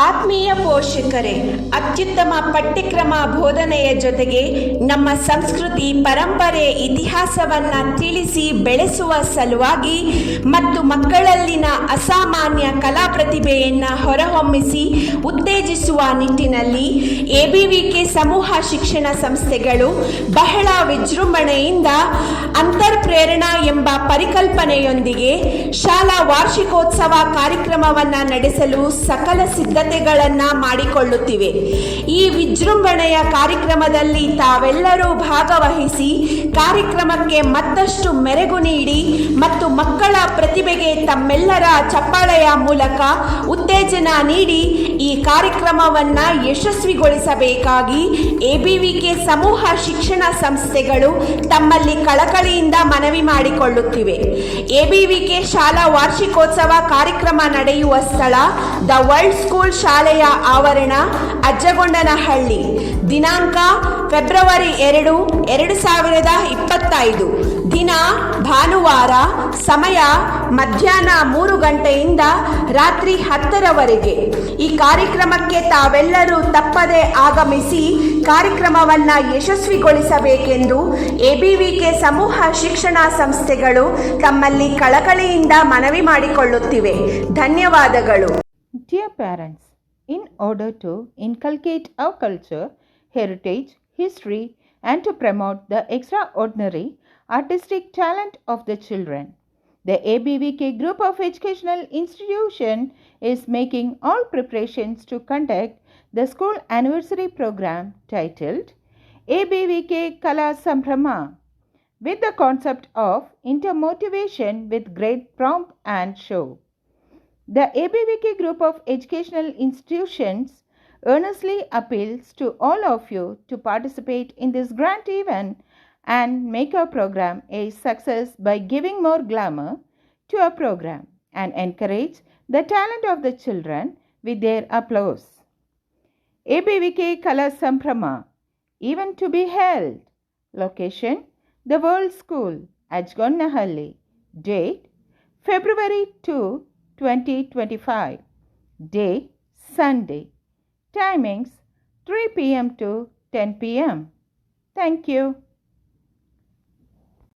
ಆತ್ಮೀಯ ಪೋಷಕರೇ, ಅತ್ಯುತ್ತಮ ಪಠ್ಯಕ್ರಮ ಬೋಧನೆಯ ಜೊತೆಗೆ ನಮ್ಮ ಸಂಸ್ಕೃತಿ ಪರಂಪರೆ ಇತಿಹಾಸವನ್ನ ತಿಳಿಸಿ ಬೆಳೆಸುವ ಸಲುವಾಗಿ ಮತ್ತು ಮಕ್ಕಳಲ್ಲಿನ ಅಸಾಮಾನ್ಯ ಕಲಾ ಪ್ರತಿಭೆಯನ್ನು ಹೊರಹೊಮ್ಮಿಸಿ ಉತ್ತೇಜಿಸುವ ನಿಟ್ಟಿನಲ್ಲಿ ಎಬಿವಿಕೆ ಸಮೂಹ ಶಿಕ್ಷಣ ಸಂಸ್ಥೆಗಳು ಬಹಳ ವಿಜೃಂಭಣೆಯಿಂದ ಅಂತರ್ಪ್ರೇರಣಾ ಎಂಬ ಪರಿಕಲ್ಪನೆಯೊಂದಿಗೆ ಶಾಲಾ ವಾರ್ಷಿಕೋತ್ಸವ ಕಾರ್ಯಕ್ರಮವನ್ನು ನಡೆಸಲು ಸಕಲ ಸಿದ್ಧತೆಗಳನ್ನ ಮಾಡಿಕೊಳ್ಳುತ್ತಿವೆ. ಈ ವಿಜೃಂಭಣೆಯ ಕಾರ್ಯಕ್ರಮದಲ್ಲಿ ತಾವೆಲ್ಲರೂ ಭಾಗವಹಿಸಿ ಕಾರ್ಯಕ್ರಮಕ್ಕೆ ಮತ್ತಷ್ಟು ಮೆರುಗು ನೀಡಿ ಮತ್ತು ಮಕ್ಕಳ ಪ್ರತಿಭೆಗೆ ತಮ್ಮೆಲ್ಲರ ಚಪ್ಪಾಳೆಯ ಮೂಲಕ ಉತ್ತೇಜನ ನೀಡಿ ಈ ಕಾರ್ಯಕ್ರಮವನ್ನ ಯಶಸ್ವಿಗೊಳಿಸಬೇಕಾಗಿ ಎಬಿವಿಕೆ ಸಮೂಹ ಶಿಕ್ಷಣ ಸಂಸ್ಥೆಗಳು ತಮ್ಮಲ್ಲಿ ಕಳಕಳಿಯಿಂದ ಮನವಿ ಮಾಡಿಕೊಳ್ಳುತ್ತಿವೆ. ಎಬಿವಿಕೆ ಶಾಲಾ ವಾರ್ಷಿಕೋತ್ಸವ ಕಾರ್ಯಕ್ರಮ ನಡೆಯುವ ಸ್ಥಳ ದ ವರ್ಲ್ಡ್ ಸ್ಕೂಲ್ ಶಾಲೆಯ ಆವರಣ ಅಜ್ಜಗೊಂಡನಹಳ್ಳಿ. ದಿನಾಂಕ ಫೆಬ್ರವರಿ ಎರಡು ಎರಡು ಸಾವಿರದ ಇಪ್ಪತ್ತೈದು. ದಿನ ಭಾನುವಾರ ಸಮಯ ಮಧ್ಯಾಹ್ನ ಮೂರು ಗಂಟೆಯಿಂದ ರಾತ್ರಿ ಹತ್ತರವರೆಗೆ. ಈ ಕಾರ್ಯಕ್ರಮಕ್ಕೆ ತಾವೆಲ್ಲರೂ ತಪ್ಪದೆ ಆಗಮಿಸಿ ಕಾರ್ಯಕ್ರಮವನ್ನು ಯಶಸ್ವಿಗೊಳಿಸಬೇಕೆಂದು ಎಬಿವಿಕೆ ಸಮೂಹ ಶಿಕ್ಷಣ ಸಂಸ್ಥೆಗಳು ತಮ್ಮಲ್ಲಿ ಕಳಕಳಿಯಿಂದ ಮನವಿ ಮಾಡಿಕೊಳ್ಳುತ್ತಿವೆ. ಧನ್ಯವಾದಗಳು. Parents, in order to inculcate our culture, heritage, history, and to promote the extraordinary artistic talent of the children, the ABVK group of educational institution is making all preparations to conduct the school anniversary program titled ABVK Kala Sambrama with the concept of intermotivation with great prompt and show. The ABVK group of educational institutions earnestly appeals to all of you to participate in this grand event and make our program a success by giving more glamour to our program and encourage the talent of the children with their applause. ABVK Kala Samprama, even to be held. Location The World School, Ajgonnahalli. Date February 2, 2025. Day Sunday. Timings 3 pm to 10 pm. Thank you.